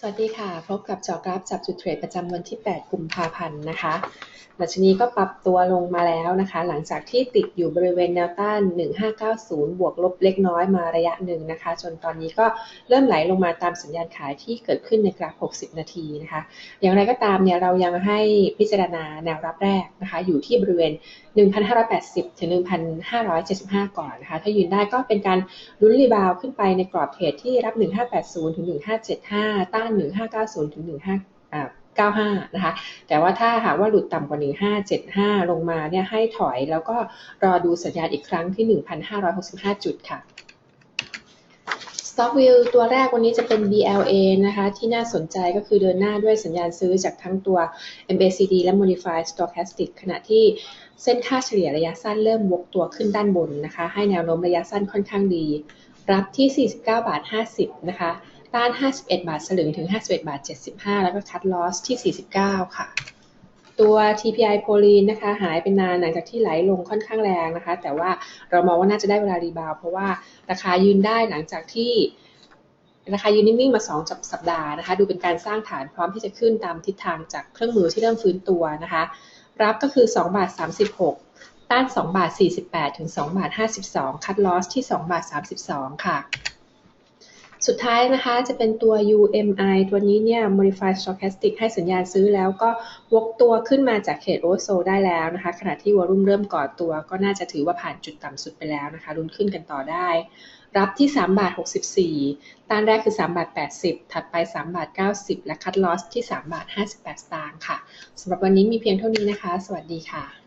สวัสดีค่ะ พบกับจอกราฟจับจุดเทรดประจำวันที่ 8 กุมภาพันธ์นะคะหลังชนีก็ปรับตัวลงมาแล้วนะคะ หลังจากที่ติดอยู่บริเวณแนวต้าน 1590 บวกลบเล็กน้อยมาระยะหนึ่งนะคะ จนตอนนี้ก็เริ่มไหลลงมาตามสัญญาณขายที่เกิดขึ้นในกราฟ 60 นาทีนะคะ อย่างไรก็ตามเนี่ยเรายังให้พิจารณาแนวรับแรกนะคะ อยู่ที่บริเวณ 1,580 ถึง 1,575 ก่อนนะคะ ถ้ายืนได้ก็เป็นการลุ้นรีบาวขึ้นไปในกรอบเทรดที่รับ 1,580 ถึง 1,575 ตั้ง151590ถึง1595นะคะ แต่ว่าถ้าหากว่าหลุดต่ำกว่า 1575 ลงมาเนี่ยให้ถอยแล้วก็รอดูสัญญาณอีกครั้งที่ 1565 จุดค่ะ Stock View ตัวแรกวันนี้จะเป็น BLA นะคะ ที่น่าสนใจก็คือเดินหน้าด้วยสัญญาณซื้อจากทั้งตัว MACD และ Modified Stochastic ขณะที่เส้นค่าเฉลี่ยระยะสั้นเริ่มวกตัวขึ้นด้านบนนะคะ ให้แนวโน้มระยะสั้นค่อนข้างดี รับที่ 49 บาท 50 นะคะ ต้าน 51 บาทสลึงถึง 51 บาท 75 แล้วก็คัดลอสที่ 49 ค่ะ ตัว TPI โพลีนนะคะ หายไปนานหลังจากที่ไหลลงค่อนข้างแรงนะคะ แต่ว่าเรามองว่าน่าจะได้เวลารีบาว เพราะว่าราคายืนได้หลังจากที่ราคายืนนิ่งๆมา 2 สัปดาห์นะคะ ดูเป็นการสร้างฐานพร้อมที่จะขึ้นตามทิศทางจากเครื่องมือที่เริ่มฟื้นตัวนะคะ รับก็คือ 2 บาท 36 ต้าน 2 บาท 48 ถึง 2 บาท 52 คัดลอสที่ 2 บาท 32 ค่ะ สุดท้ายนะคะจะเป็นตัว UMI ตัวนี้เนี่ย Modified Stochastic ให้สัญญาณซื้อแล้วก็วกตัวขึ้นมาจากเขตโอโซได้แล้วนะคะ ขณะที่วอลุ่มเริ่มก่อตัว ก็น่าจะถือว่าผ่านจุดต่ำสุดไปแล้วนะคะรุนขึ้นกันต่อได้ รับที่3บาท64 ต้านแรกคือ3บาท80 ถัดไป3บาท90 และคัดลอสที่3บาท58 สตางค์ค่ะสำหรับวันนี้มีเพียงเท่านี้นะคะ สวัสดีค่ะ